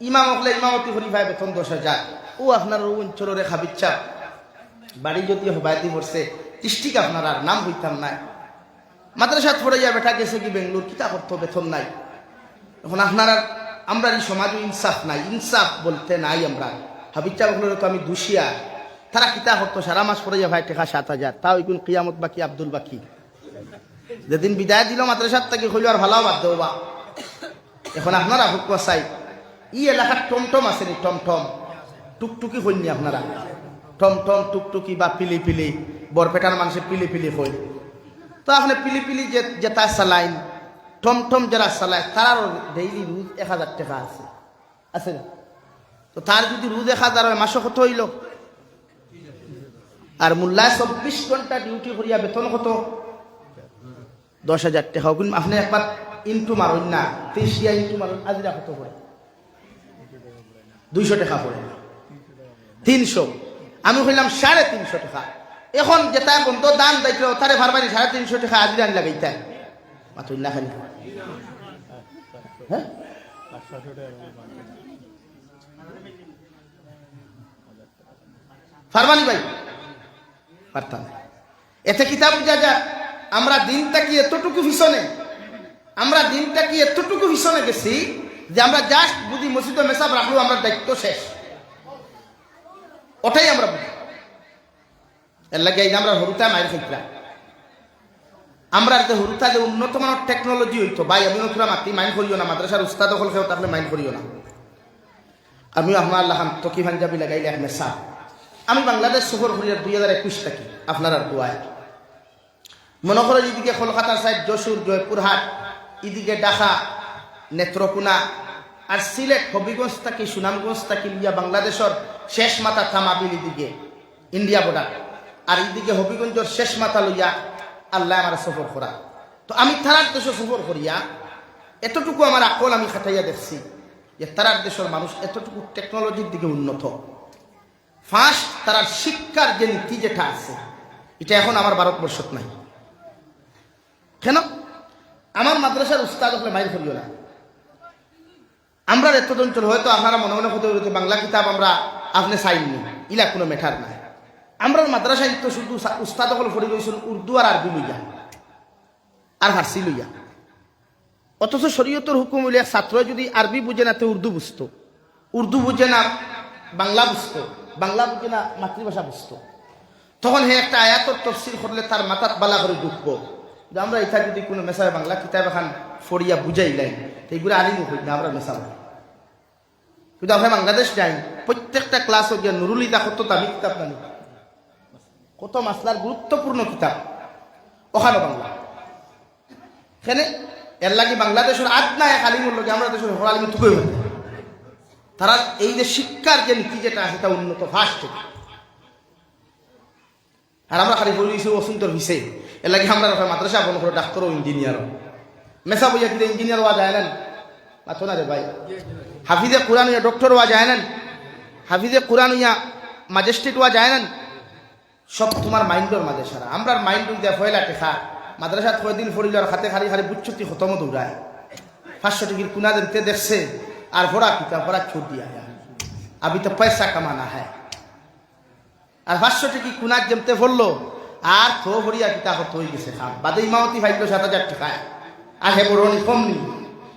ইমাম হলে ইমামতি করি ভাই বেতন দশ হাজার। ও আপনার অঞ্চলের খাবিচ্ছা বাড়ি যদি হবাইতে পড়ছে ডিস্ট্রিক্ট আপনার আর নাম হইতাম নাই। মাদ্রাসাত পড়াইয়া বেটা গেছে কি বেঙ্গলোর কিতা করতো বেতন নাই। এখন আপনার আমরা এই সমাজে ইনসাফ নাই। ইনসাফ বলতে নাই আমরা। হাবিচ্ছা বললে তো আমি দুষিয়া তারা কিতা করতো সারা মাস পড়াইয়া ভাই টেকা সাত হাজার। তাও ইকুন কিয়ামত বাকি, আব্দুল বাকি। যেদিন বিদায় দিল মাদ্রাসার তাকে হইল আর ভালো বাদ দেবো এখন আপনারা হুকুয়া চাই ই এলাকার টমটম আছে নি টমটম। টুকটুকি হইনি আপনারা। টমটম, টুকটুকি বা পিলি পিলি, বরপেটার মানুষের পিলি পিলি হই তো আপনি পিলি পিলি যে যেটা চালাইন, টমটম যারা চালায় তার ডেইলি রোজ এক হাজার টাকা আছে। আছে না? তো তার যদি রোজ এক হাজার হয়, মাসে কত হইল? আর মোল্লায় চব্বিশ ঘণ্টা ডিউটি করিয়া বেতন কত? দশ হাজার টাকা। আপনি একবার ইন্টু মারুন না তেইশিয়া ইন্টু মারুন, আজিরা কত করে? দুইশো টাকা পড়ে তিনশো। আমি কইলাম, সাড়ে তিনশো টাকা। এখন যেটা বন্ধ দান দায়িত্ব তারে ভারবারি সাড়ে তিনশো টাকা আজিরা আনি লাগাইতে মাতুন না খালি হ্যাঁ? ফারমানি ভাই, পারতাম। এতে কিতাব বুঝা যা আমরা দিনটা কি এতটুকু ভীষণে আমরা দিনটা কি এতটুকু ভীষণে গেছি? যে আমরা জাস্ট বুঝি মসজিদ মেসাব রাখল আমরা দায়িত্ব শেষ। ওটাই আমরা বুঝি। এর লাগে এই আমরা হরুতা মায়ের খাইতাম আমরা যে হরুতা যে উন্নত মানের টেকনোলজি হইতো, ভাই আমি নতুন মাতি, মাইন্ড করিও না, মাদ্রাসার উস্তাদ হল খেয়েও তাহলে মাইন্ড করিও না। আমিও আপনার আল্লাহ তকি পাঞ্জাবি লাগাইলে এক মেসা আমি বাংলাদেশ সফর করি দুই হাজার একুশ থাকি আপনার আর দোয়ায়। মনে করেন এদিকে কলকাতা সাইড যশোর, জয়পুরহাট, এদিকে ডাকা নেত্রকোনা আর সিলেট হবিগঞ্জ থাকি, সুনামগঞ্জ থাকি, লিয়া বাংলাদেশের শেষ মাথা থামাবিল এদিকে, ইন্ডিয়া বর্ডার আর এদিকে হবিগঞ্জের শেষ মাথা লইয়া আল্লাহ আমার সফর করা। তো আমি তারার দেশে সফর করিয়া এতটুকু আমার আকল আমি খাটাইয়া দেখছি যে তারার দেশের মানুষ এতটুকু টেকনোলজির দিকে উন্নত। ফার্স্ট তারার শিক্ষার যে নীতি যেটা আছে, এটা এখন আমার ভারতবর্ষত নাই। কেন? আমার মাদ্রাসার উস্তাদ হলে মাইর করিও না। আমরা এত অঞ্চল হয়তো আপনারা মনে মনে হতে হতে বাংলা কিতাব আমরা আপনি চাইনি ইলা কোনো মেঠার নাই। আমরা মাদ্রাসায় তো শুধু উস্তাদ হল ফরি গেছিল উর্দু আর আরবি লইয়া। আর ফার্সি লইয়া। অথচ শরীয়তর হুকুম হইলে ছাত্র যদি আরবি বুঝে না, তে উর্দু বুঝতো। উর্দু বুঝে না, বাংলা বুঝতো। বাংলা বুঝে না, মাতৃভাষা বুঝতো। তখন হে একটা আয়াতর তফসিল করলে তার মাথাত বালা করে যে আমরা এটা যদি কোনো মেসাবে বাংলা কিতাব এখন ফরিয়া বুঝাইলাই এইগুলো আনি মুখ না, আমরা মেসাবো। কিন্তু আমরা বাংলাদেশ যাই প্রত্যেকটা ক্লাস গিয়ে নুরুল ইদা কত দামি কিতাব জানি। কত মাসলার গুরুত্বপূর্ণ কিতাব। ওখানে বাংলা। এখানে এর লাগে বাংলাদেশের আগ না এক আলিমুর আমরা দেশের হর আলিমি তারা এই যে শিক্ষার যে নীতি যেটা তা উন্নত ফার্স্ট আর আমরা খালি বলি অসুন্দর ভিসে এর লাগে আমরা মাদ্রাসা করে ডাক্তার ও। ইঞ্জিনিয়ারও মেসা বইয়া কিন্তু ইঞ্জিনিয়ার হওয়া যায় না? না রে ভাই। হাফিজে কোরআন ইয়া ডক্টর হওয়া যায় না। হাফিজে কোরআন ইয়া ম্যাজিস্ট্রেট হওয়া যায় না। সব তোমার মাইন্ডের মাঝে সারা আমরা মাইন্ড দিয়া ফয়লা টেখা মাদ্রাসাত কয়দিন ফরিল আর হাতে খালি খালি বুচ্ছুতি খতম দৌড়ায়। পাঁচশো টিকির কুনা দিনতে দেখছে। আর ভরা কিতা ভরা ছুট দিয়া আবি তো পয়সা কামানা হ্যাঁ। আর পাঁচশো টিকি কুনার জমতে পড়ল। আর থো ভরিয়া কিতা কত হয়ে গেছে খাম। বাদে ইমামতি ভাইলো সাত হাজার টাকায়। আর হে বড় কম নি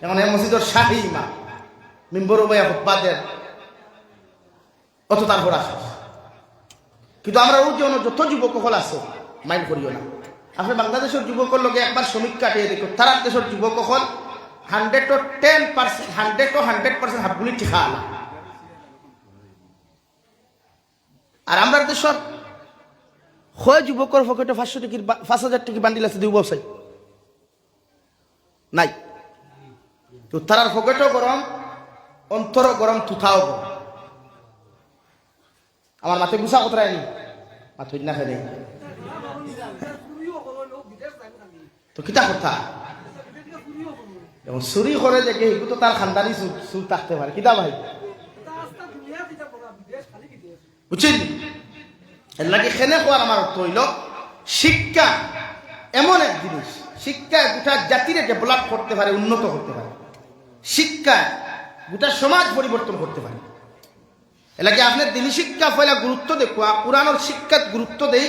এখন হে মসজিদর শাহী ইমা মিম্বর উমাইয়া হুব্বাদের অত তার ভরা শেষ কিন্তু আমরা ওই জন্য যত যুবক হল আছে মাইন্ড করিও না। আপনি বাংলাদেশের যুবকর লগে একবার শ্রমিক কাটিয়ে দেখো তারা দেশের যুবক হল হান্ড্রেড ও টেন পার্সেন্ট হান্ড্রেড ও হান্ড্রেড পার্সেন্ট হাফগুলি ঠিকা আলা আর আমরা দেশের হয় যুবকর পকেটে পাঁচশো টিকির পাঁচ হাজার টিকি বান্ডিল আছে দুই বছর নাই। তো তারার পকেটও গরম অন্তর গরম তুথাও গরম আমার মাথায় গুছা কতরাই নি মাথুর না ফেলে তো কিতা কথা? যেমন চুরি করে যে কি তো তার খানদানি চুর থাকতে পারে কিতা ভাই? বুঝছেন এর লাগে খেনে কোয়ার আমার অর্থ হইল শিক্ষা এমন এক জিনিস শিক্ষা গোটা জাতিরে ডেভেলপ করতে পারে, উন্নত করতে পারে। শিক্ষা গোটা সমাজ পরিবর্তন করতে পারে। এলাকে আপনার দিনী শিক্ষা ফলে গুরুত্ব দেখুয়া পুরানোর শিক্ষাত গুরুত্ব দেই,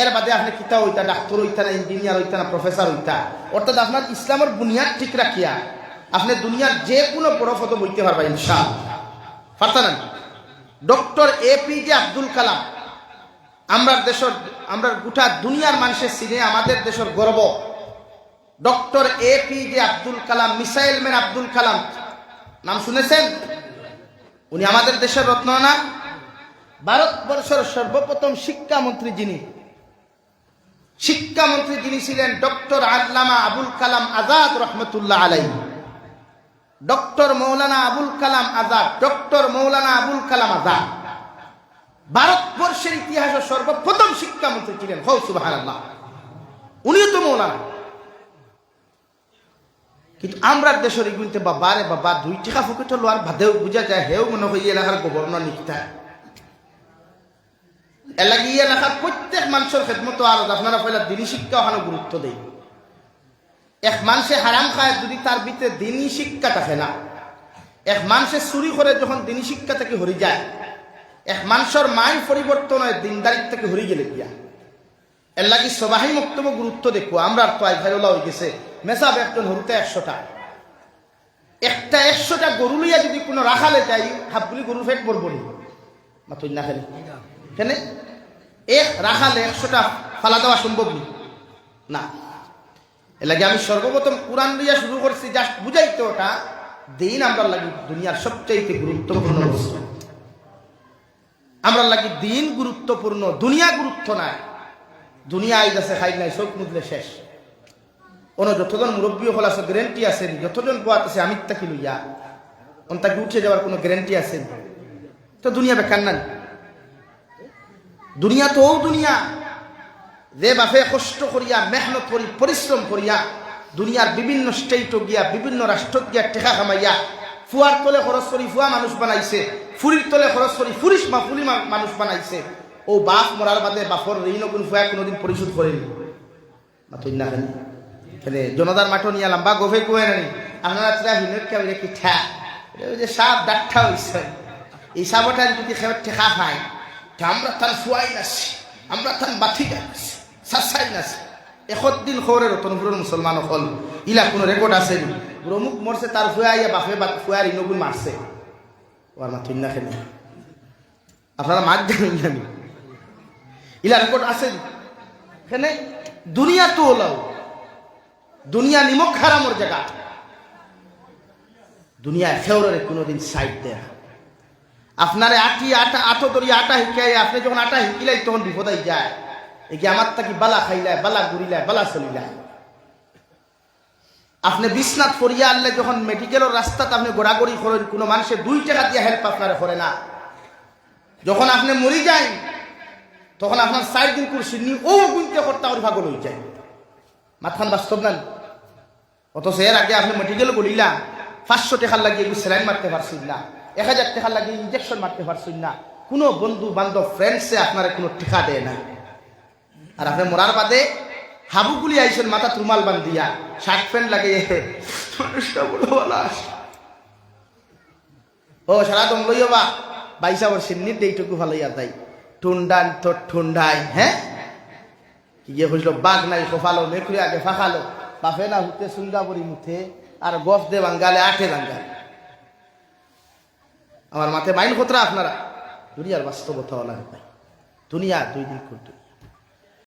এর বাদে আপনি কিতা হইতা ডাক্তার হইতা না, ইঞ্জিনিয়ার হইতা না প্রফেসর হইতা। অর্থাৎ আপনার ইসলামের বুনিয়াদ ঠিক রাখিয়া, আপনি দুনিয়ার যে কোনো বড় পদ বইতে পারবা ইনশাল পারতা doctor A P J Abdul Kalam আমরা দেশের আমরা গোটা দুনিয়ার মানুষের সিনে আমাদের দেশের গর্ব। Doctor A P J Abdul Kalam, missile man Abdul Kalam শুনেছেন? উনি আমাদের দেশের রত্ন না ভারতবর্ষের সর্বপ্রথম শিক্ষামন্ত্রী যিনি শিক্ষামন্ত্রী যিনি ছিলেন ডক্টর আল্লামা আবুল কালাম আজাদ রহমতুল্লাহ আলাই ডক্টর মৌলানা আবুল কালাম আজাদ, ডক্টর মৌলানা আবুল কালাম আজাদ। ভারতবর্ষের ইতিহাসে সর্বপ্রথম শিক্ষামন্ত্রী ছিলেন। হৌ উনিও তো মৌলানা। কিন্তু আমরা দেশের এগুলিতে বাবা রে বাবা দুই টাকা ফুকেট লোয়ার বাদেও বুঝা যায় হেও মনে হয় এলাকার গভর্নর নিকিতা এলাকি এলাকার প্রত্যেক মানুষের খেদমতো আর আপনারা পয়লা দিনী শিক্ষা ওখানে গুরুত্ব দেয় এক মানুষে হারাম খায় যদি তার ভিতরে দিনী শিক্ষা থাকে না। এক মানুষে চুরি করে যখন দিনী শিক্ষা থেকে হরি যায়। এক মানুষের মাইন্ড পরিবর্তন হয় দিনদারিত থেকে হরি গেলে গিয়া এর লাগি সবাই বক্তব্য গুরুত্ব দেখো আমরা তো আই ভাইরোলা হয়ে গেছে। মেসাব একজন হরুতে একশোটা। একটা একশোটা গরু লইয়া যদি কোনো রাখালে যাই হাবগুলি গরুর ফেট পড়ব নি। মাতুই না খেলে কেন? এক রাখালে একশোটা ফালা দেওয়া সম্ভব নি। না। এর লাগে আমি সর্বপ্রথম কোরআন লইয়া শুরু করছি, জাস্ট বুঝাইতে ওটা দিন আমরা লাগি দুনিয়ার সবচাইতে গুরুত্বপূর্ণ বস্তু। আমরা লাগি দিন গুরুত্বপূর্ণ, দুনিয়া গুরুত্ব নাই। দুনিয়া আইজ আছে খাই নাই চোখ মুদলে শেষ। অন্য যতজন মুরব্বী হল আছে গ্যারেন্টি আছে যতজন বোয়াত আছে, আমি তাকে লইয়া অন তাকে উঠে যাওয়ার কোনো গ্যারেন্টি আছে তো দুনিয়া বেকার না দুনিয়া তো দুনিয়া। যে বাপে কষ্ট করিয়া, মেহনত করি, পরিশ্রম করিয়া, দুনিয়ার বিভিন্ন স্টেটও গিয়া, বিভিন্ন রাষ্ট্রত গিয়া টেকা কামাইয়া, ফুয়ার তলে খরচ করি ফুয়া মানুষ বানাইছে, ফুরির তলে খরচ করি ফুরিস মা ফুলি মানুষ বানাইছে, ও বাপ মরার বাদে বাপর ঋণ কোন ফুয়া কোনোদিন পরিশোধ করেনি। মাথুই না খেলে জনতার মাঠও নিয়ে আলাম, বা গোফে কুয়ে নানি আপনারা চিরা হিনের ওই কি ঠা? ওই যে সাপ ডাক্ঠা হইছে। এই সাপটা যদি ঠেকা খায়, তা আমরা তার ফুয়াই নাছি আমরা তার বাথি গাছি সাসাই নাছি এসত দিন খবরে রতনপুরের মুসলমান হল। ইলা কোনো রেকর্ড আছে রমুক মরছে, তার ফুয়া ইয়া বাপে ফুয়ার ইনগুন মারছে। ওর মাথুই না খেলে। আপনারা মার জানেন জানি ইলা রেকর্ড আছে? এখানে দুনিয়া তো ওলাও। দুনিয়া নিমক হারামর জায়গা। দুনিয়া খেউরে কোনোদিন সাইড দেয়। আপনারে আটি, আটা, আটো দরি আটা শিকাই আপনি যখন আটা শিকিলাই তখন বিপদাই যায়। এই কি আমার তাকি বালা খাইলায়, বালা ঘুরিলায় বালা চলিলায়? আপনি বিশ্বনাথ ফরিয়া আনলে যখন মেডিকেলের রাস্তাতে আপনি গোড়াগড়ি করেন, কোনো মানুষের দুই টাকা দিয়ে হেল্প আপনারা করে না। যখন আপনি মরি যায় তখন আপনার সাইড দিন করছি নি ও গুনতে কর্তা ওর ভাগল হয়ে যায়। মাথান বাস্তব না? অথচ এর আগে আপনি মেডিকেল বলিলা, পাঁচশো টাকার লাগিয়ে স্যালাইন মারতে পারছেন না, এক হাজার টাকার লাগিয়ে ইঞ্জেকশন মারতে পারছেন না। কোনো বন্ধু, বান্ধব ফ্রেন্ডসে আপনারা কোনো টিকা দেয় না। আর আপনি মরার বাদে হাবুগুলি আইসেন মাথা রুমাল বান্ধিয়া, শার্ট প্যান্ট লাগিয়ে। ও, সারা দম লইও বা। বাইসা বর সিন্নির এইটুকু ভালো ইয়া তাই। টুন্ডান তো ঠুন্ডাই হ্যাঁ? গিয়ে হইল, বাঘ নাই কফালো মেকুরি আগে ফাঁকালো। বাফে না হুতে সুন্দাবরি মুথে আর গফ দে বাঙ্গালে আঠে বাঙ্গাল। আমার মাথায় মাইন খতরা আপনারা। দুনিয়ার বাস্তবতা বলা দুনিয়া দুই দিন করতে।